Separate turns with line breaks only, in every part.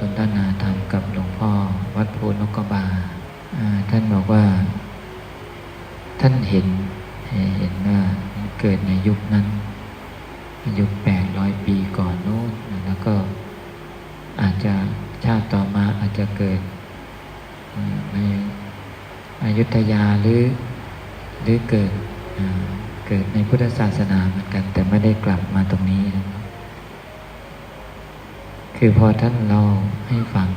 สนทนาธรรมกับหลวงพ่อ วัดโพนกบาอ่าท่านบอกว่า ท่านเห็นเห็นว่าเกิดในยุคนั้นยุคแปดร้อยปีก่อนโน้นแล้วก็อาจจะชาติต่อมาอาจจะเกิดในอยุธยาหรือหรือเกิดเกิดในพุทธศาสนาเหมือนกัน แต่ไม่ได้กลับมาตรงนี้นะ คือพอท่านเล่าให้ฟัง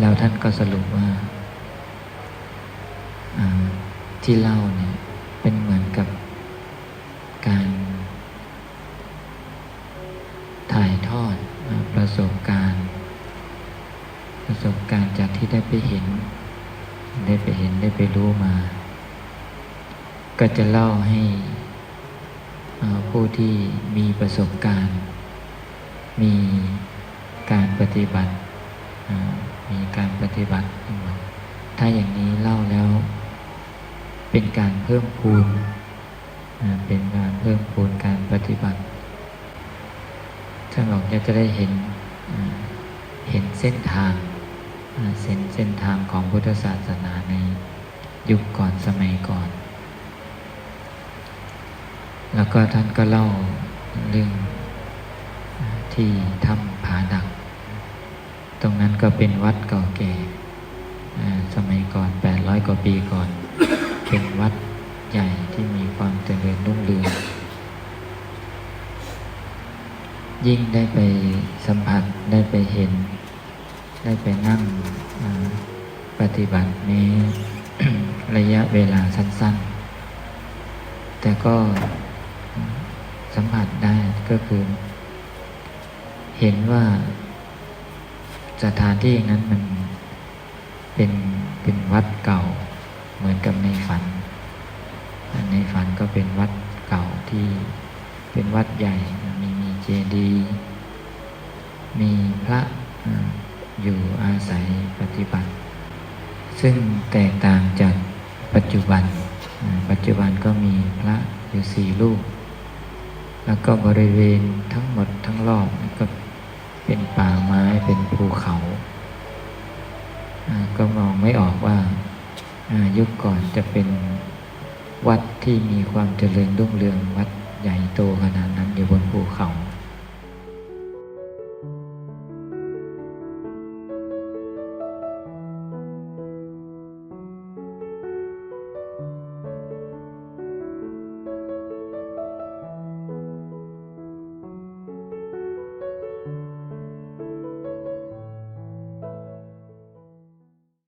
แล้วท่านก็สรุปว่า ที่เล่าเนี่ยเป็นเหมือนกับการถ่ายทอดประสบการณ์ ประสบการณ์จากที่ได้ไปเห็น ได้ไปเห็นได้ไปรู้มา ก็จะเล่าให้ผู้ที่มีประสบการณ์ มีการปฏิบัติมีการปฏิบัติถ้าอย่างนี้เล่าแล้ว เป็นการเพิ่มพูนเป็นการเพิ่มพูนการปฏิบัติท่านบอกจะจะได้เห็นเห็นเส้นทางเส้นเส้นทางของพุทธศาสนาในยุคก่อนสมัยก่อน แล้วก็ท่านก็เล่าเรื่อง ที่ถ้ำผาดัก ตรงนั้นก็เป็นวัดเก่าแก่สมัยก่อน 800 กว่าปีก่อน เป็นวัดใหญ่ที่มีความเจริญรุ่งเรือง ยิ่งได้ไปสัมผัสได้ไปเห็น ได้ไปนั่งปฏิบัติในระยะเวลาสั้น ๆ แต่ก็สัมผัสได้ก็คือ เห็นว่าสถานที่นั้นมันเป็นเป็นวัดเก่า เหมือนกับในฝัน ในฝันก็เป็นวัดเก่าที่เป็นวัดใหญ่มีมีเจดีย์มีพระอยู่อาศัยปฏิบัติ ซึ่งแตกต่างจากปัจจุบัน ปัจจุบันก็มีพระอยู่สี่รูป แล้วก็บริเวณทั้งหมดทั้งรอบก็เเป็นป่าไม้เป็นภูเขาก็มองไม่ออกว่ายุคก่อนจะเป็นวัดที่มีความเจริญรุ่งเรืองวัดใหญ่โตขนาดนั้นอยู่บนภูเขา